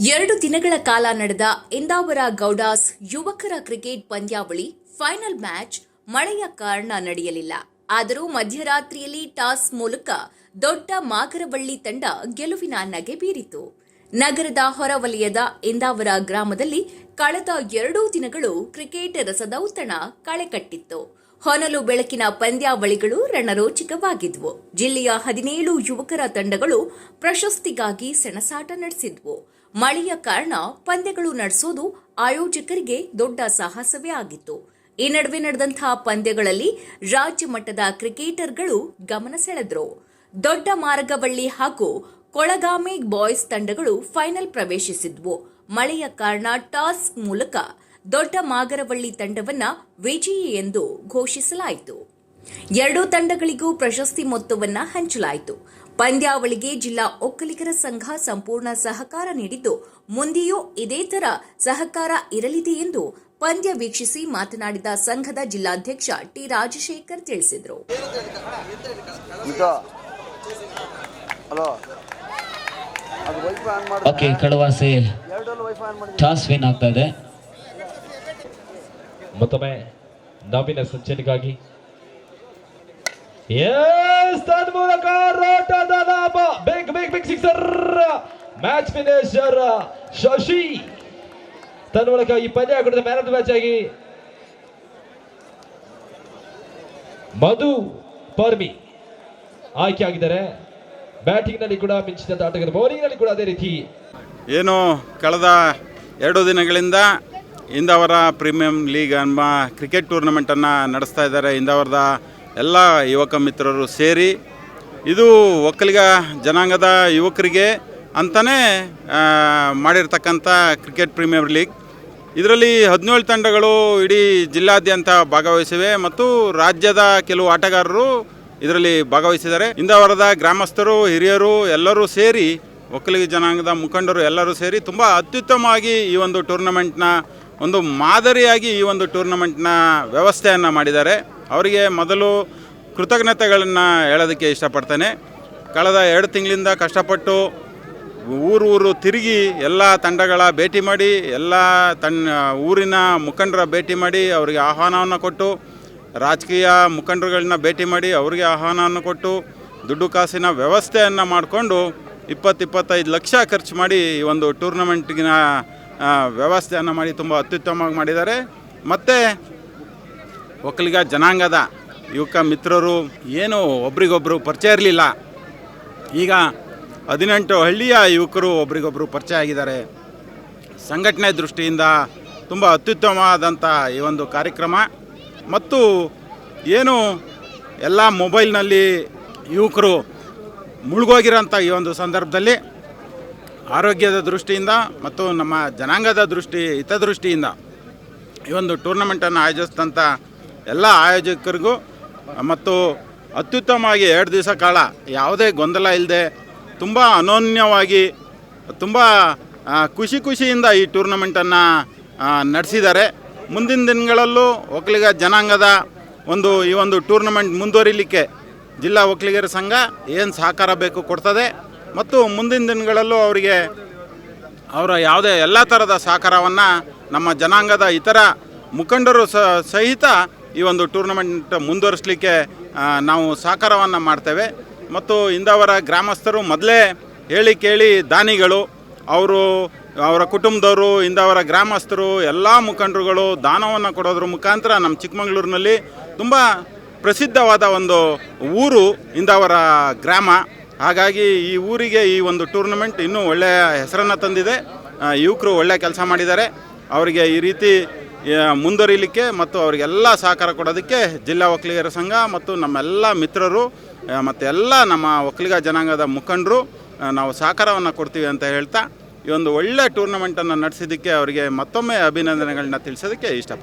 ಎರಡು ದಿನಗಳ ಕಾಲ ನಡೆದ ಇಂದಾವರ ಗೌಡಾಸ್ ಯುವಕರ ಕ್ರಿಕೆಟ್ ಪಂದ್ಯಾವಳಿ ಫೈನಲ್ ಮ್ಯಾಚ್ ಮಳೆಯ ಕಾರಣ ನಡೆಯಲಿಲ್ಲ. ಆದರೂ ಮಧ್ಯರಾತ್ರಿಯಲ್ಲಿ ಟಾಸ್ ಮೂಲಕ ದೊಡ್ಡ ಮಾಗರವಳ್ಳಿ ತಂಡ ಗೆಲುವಿನ ನಗೆ ಬೀರಿತು. ನಗರದ ಹೊರವಲಯದ ಇಂದಾವರ ಗ್ರಾಮದಲ್ಲಿ ಕಳೆದ ಎರಡೂ ದಿನಗಳು ಕ್ರಿಕೆಟ್ ರಸದೌತಣ ಕಳೆಕಟ್ಟಿತ್ತು. ಹೊನಲು ಬೆಳಕಿನ ಪಂದ್ಯಾವಳಿಗಳು ರಣರೋಚಕವಾಗಿದ್ವು. ಜಿಲ್ಲೆಯ ಹದಿನೇಳು ಯುವಕರ ತಂಡಗಳು ಪ್ರಶಸ್ತಿಗಾಗಿ ಸೆಣಸಾಟ ನಡೆಸಿದ್ವು. ಮಳೆಯ ಕಾರಣ ಪಂದ್ಯಗಳು ನಡೆಸೋದು ಆಯೋಜಕರಿಗೆ ದೊಡ್ಡ ಸಾಹಸವೇ ಆಗಿತ್ತು. ಈ ನಡುವೆ ನಡೆದಂತಹ ಪಂದ್ಯಗಳಲ್ಲಿ ರಾಜ್ಯ ಮಟ್ಟದ ಕ್ರಿಕೆಟರ್ಗಳು ಗಮನ ಸೆಳೆದ್ರು. ದೊಡ್ಡ ಮಾರ್ಗವಳ್ಳಿ ಹಾಗೂ ಕೊಳಗಾಮೆ ಬಾಯ್ಸ್ ತಂಡಗಳು ಫೈನಲ್ ಪ್ರವೇಶಿಸಿದ್ವು. ಮಳೆಯ ಕಾರಣ ಟಾಸ್ ಮೂಲಕ ದೊಡ್ಡ ಮಾಗರವಳ್ಳಿ ತಂಡವನ್ನ ವಿಜಯಿ ಎಂದು ಘೋಷಿಸಲಾಯಿತು. ಎರಡೂ ತಂಡಗಳಿಗೂ ಪ್ರಶಸ್ತಿ ಮೊತ್ತವನ್ನ ಹಂಚಲಾಯಿತು. ಪಂದ್ಯಾವಳಿಗೆ ಜಿಲ್ಲಾ ಒಕ್ಕಲಿಗರ ಸಂಘ ಸಂಪೂರ್ಣ ಸಹಕಾರ ನೀಡಿದ್ದು ಮುಂದೆಯೂ ಇದೇ ತರ ಸಹಕಾರ ಇರಲಿದೆ ಎಂದು ಪಂದ್ಯ ವೀಕ್ಷಿಸಿ ಮಾತನಾಡಿದ ಸಂಘದ ಜಿಲ್ಲಾಧ್ಯಕ್ಷ ಟಿ ರಾಜಶೇಖರ್ ತಿಳಿಸಿದರು. ಟಾಸ್ ವಿನ್ ಆಗ್ತಾ ಇದೆ. ಮತ್ತೊಮ್ಮೆ ನಾವಿನ ಸಂಚನೆಗಾಗಿ ಮೂಲಕ ರೋಟದ ಲಾಭ. Big big big sixer match finisher Shashi. ತನ್ಮೂಲಕ ಈ ಪಂದ್ಯ ಕುಡಿದ ಮ್ಯಾನ್ ಆಫ್ ದ ಮ್ಯಾಚ್ ಆಗಿ ಮಧು ಪರ್ಮಿ ಆಯ್ಕೆ ಆಗಿದ್ದಾರೆ. ಬ್ಯಾಟಿಂಗ್ನಲ್ಲಿ ಕೂಡ ಮಿಂಚಿದಂತ ಆಟಗಾರ ಬೌಲಿಂಗ್ನಲ್ಲಿ ಕೂಡ ಅದೇ ರೀತಿ ಏನು, ಕಳೆದ ಎರಡು ದಿನಗಳಿಂದ ಇಂದವರ ಪ್ರೀಮಿಯಂ ಲೀಗ್ ಎಂಬ ಕ್ರಿಕೆಟ್ ಟೂರ್ನಮೆಂಟನ್ನು ನಡೆಸ್ತಾ ಇದ್ದಾರೆ. ಇಂದವರದ ಎಲ್ಲ ಯುವಕ ಮಿತ್ರರು ಸೇರಿ ಇದು ಒಕ್ಕಲಿಗ ಜನಾಂಗದ ಯುವಕರಿಗೆ ಅಂತಲೇ ಮಾಡಿರ್ತಕ್ಕಂಥ ಕ್ರಿಕೆಟ್ ಪ್ರೀಮಿಯರ್ ಲೀಗ್. ಇದರಲ್ಲಿ ಹದಿನೇಳು ತಂಡಗಳು ಇಡೀ ಜಿಲ್ಲಾದ್ಯಂತ ಭಾಗವಹಿಸಿವೆ ಮತ್ತು ರಾಜ್ಯದ ಕೆಲವು ಆಟಗಾರರು ಇದರಲ್ಲಿ ಭಾಗವಹಿಸಿದ್ದಾರೆ. ಇಂದವರದ ಗ್ರಾಮಸ್ಥರು, ಹಿರಿಯರು ಎಲ್ಲರೂ ಸೇರಿ, ಒಕ್ಕಲಿಗ ಜನಾಂಗದ ಮುಖಂಡರು ಎಲ್ಲರೂ ಸೇರಿ ತುಂಬ ಅತ್ಯುತ್ತಮವಾಗಿ ಈ ಒಂದು ಟೂರ್ನಮೆಂಟ್ನ ಒಂದು ಮಾದರಿಯಾಗಿ ಈ ಒಂದು ಟೂರ್ನಮೆಂಟ್ನ ವ್ಯವಸ್ಥೆಯನ್ನು ಮಾಡಿದ್ದಾರೆ. ಅವರಿಗೆ ಮೊದಲು ಕೃತಜ್ಞತೆಗಳನ್ನು ಹೇಳೋದಕ್ಕೆ ಇಷ್ಟಪಡ್ತೇನೆ. ಕಳೆದ ಎರಡು ತಿಂಗಳಿಂದ ಕಷ್ಟಪಟ್ಟು ಊರು ಊರು ತಿರುಗಿ ಎಲ್ಲ ತಂಡಗಳ ಭೇಟಿ ಮಾಡಿ, ಎಲ್ಲ ತನ್ನ ಊರಿನ ಮುಖಂಡರ ಭೇಟಿ ಮಾಡಿ, ಅವರಿಗೆ ಆಹ್ವಾನವನ್ನು ಕೊಟ್ಟು, ರಾಜಕೀಯ ಮುಖಂಡರುಗಳನ್ನ ಭೇಟಿ ಮಾಡಿ, ಅವರಿಗೆ ಆಹ್ವಾನವನ್ನು ಕೊಟ್ಟು, ದುಡ್ಡು ಕಾಸಿನ ವ್ಯವಸ್ಥೆಯನ್ನು ಮಾಡಿಕೊಂಡು ಇಪ್ಪತ್ತಿಪ್ಪತ್ತೈದು ಲಕ್ಷ ಖರ್ಚು ಮಾಡಿ ಈ ಒಂದು ಟೂರ್ನಮೆಂಟಿನ ವ್ಯವಸ್ಥೆಯನ್ನು ಮಾಡಿ ತುಂಬ ಅತ್ಯುತ್ತಮವಾಗಿ ಮಾಡಿದ್ದಾರೆ. ಮತ್ತು ಒಕ್ಕಲಿಗ ಜನಾಂಗದ ಯುವಕ ಮಿತ್ರರು ಏನು ಒಬ್ರಿಗೊಬ್ಬರು ಪರಿಚಯ ಇರಲಿಲ್ಲ. ಈಗ ಹದಿನೆಂಟು ಹಳ್ಳಿಯ ಯುವಕರು ಒಬ್ರಿಗೊಬ್ಬರು ಪರಿಚಯ ಆಗಿದ್ದಾರೆ. ಸಂಘಟನೆ ದೃಷ್ಟಿಯಿಂದ ತುಂಬ ಅತ್ಯುತ್ತಮವಾದಂಥ ಈ ಒಂದು ಕಾರ್ಯಕ್ರಮ. ಮತ್ತು ಏನು ಎಲ್ಲ ಮೊಬೈಲ್ನಲ್ಲಿ ಯುವಕರು ಮುಳುಗೋಗಿರೋಂಥ ಈ ಒಂದು ಸಂದರ್ಭದಲ್ಲಿ ಆರೋಗ್ಯದ ದೃಷ್ಟಿಯಿಂದ ಮತ್ತು ನಮ್ಮ ಜನಾಂಗದ ದೃಷ್ಟಿ, ಹಿತದೃಷ್ಟಿಯಿಂದ ಈ ಒಂದು ಟೂರ್ನಮೆಂಟನ್ನು ಆಯೋಜಿಸಿದಂಥ ಎಲ್ಲ ಆಯೋಜಕರಿಗೂ ಮತ್ತು ಅತ್ಯುತ್ತಮವಾಗಿ ಎರಡು ದಿವಸ ಕಾಲ ಯಾವುದೇ ಗೊಂದಲ ಇಲ್ಲದೆ ತುಂಬ ಅನೋನ್ಯವಾಗಿ ತುಂಬ ಖುಷಿ ಖುಷಿಯಿಂದ ಈ ಟೂರ್ನಮೆಂಟನ್ನು ನಡೆಸಿದ್ದಾರೆ. ಮುಂದಿನ ದಿನಗಳಲ್ಲೂ ಒಕ್ಕಲಿಗ ಜನಾಂಗದ ಒಂದು, ಈ ಒಂದು ಟೂರ್ನಮೆಂಟ್ ಮುಂದುವರಿಲಿಕ್ಕೆ ಜಿಲ್ಲಾ ಒಕ್ಕಲಿಗರ ಸಂಘ ಏನು ಸಹಕಾರ ಬೇಕು ಕೊಡ್ತದೆ. ಮತ್ತು ಮುಂದಿನ ದಿನಗಳಲ್ಲೂ ಅವರಿಗೆ ಅವರ ಯಾವುದೇ ಎಲ್ಲ ಥರದ ಸಹಕಾರವನ್ನು ನಮ್ಮ ಜನಾಂಗದ ಇತರ ಮುಖಂಡರು ಸಹಿತ ಈ ಒಂದು ಟೂರ್ನಮೆಂಟ್ ಮುಂದುವರಿಸಲಿಕ್ಕೆ ನಾವು ಸಹಕಾರವನ್ನು ಮಾಡ್ತೇವೆ. ಮತ್ತು ಇಂದವರ ಗ್ರಾಮಸ್ಥರು ಮೊದಲೇ ಹೇಳಿ ಕೇಳಿ ದಾನಿಗಳು, ಅವರು, ಅವರ ಕುಟುಂಬದವರು, ಇಂದವರ ಗ್ರಾಮಸ್ಥರು, ಎಲ್ಲ ಮುಖಂಡರುಗಳು ದಾನವನ್ನು ಕೊಡೋದ್ರ ಮುಖಾಂತರ ನಮ್ಮ ಚಿಕ್ಕಮಗಳೂರಿನಲ್ಲಿ ತುಂಬ ಪ್ರಸಿದ್ಧವಾದ ಒಂದು ಊರು ಇಂದವರ ಗ್ರಾಮ. ಹಾಗಾಗಿ ಈ ಊರಿಗೆ ಈ ಒಂದು ಟೂರ್ನಮೆಂಟ್ ಇನ್ನೂ ಒಳ್ಳೆಯ ಹೆಸರನ್ನು ತಂದಿದೆ. ಯುವಕರು ಒಳ್ಳೆಯ ಕೆಲಸ ಮಾಡಿದ್ದಾರೆ. ಅವರಿಗೆ ಈ ರೀತಿ ಮುಂದುವರಿಲಿಕ್ಕೆ ಮತ್ತು ಅವರಿಗೆಲ್ಲ ಸಹಕಾರ ಕೊಡೋದಕ್ಕೆ ಜಿಲ್ಲಾ ಒಕ್ಕಲಿಗರ ಸಂಘ ಮತ್ತು ನಮ್ಮೆಲ್ಲ ಮಿತ್ರರು ಮತ್ತು ಎಲ್ಲ ನಮ್ಮ ಒಕ್ಕಲಿಗ ಜನಾಂಗದ ಮುಖಂಡರು ನಾವು ಸಹಕಾರವನ್ನು ಕೊಡ್ತೀವಿ ಅಂತ ಹೇಳ್ತಾ ಈ ಒಂದು ಒಳ್ಳೆ ಟೂರ್ನಮೆಂಟನ್ನು ನಡೆಸಿದ್ದಕ್ಕೆ ಅವರಿಗೆ ಮತ್ತೊಮ್ಮೆ ಅಭಿನಂದನೆಗಳನ್ನ ತಿಳಿಸೋದಕ್ಕೆ ಇಷ್ಟಪಡ್ತೀನಿ.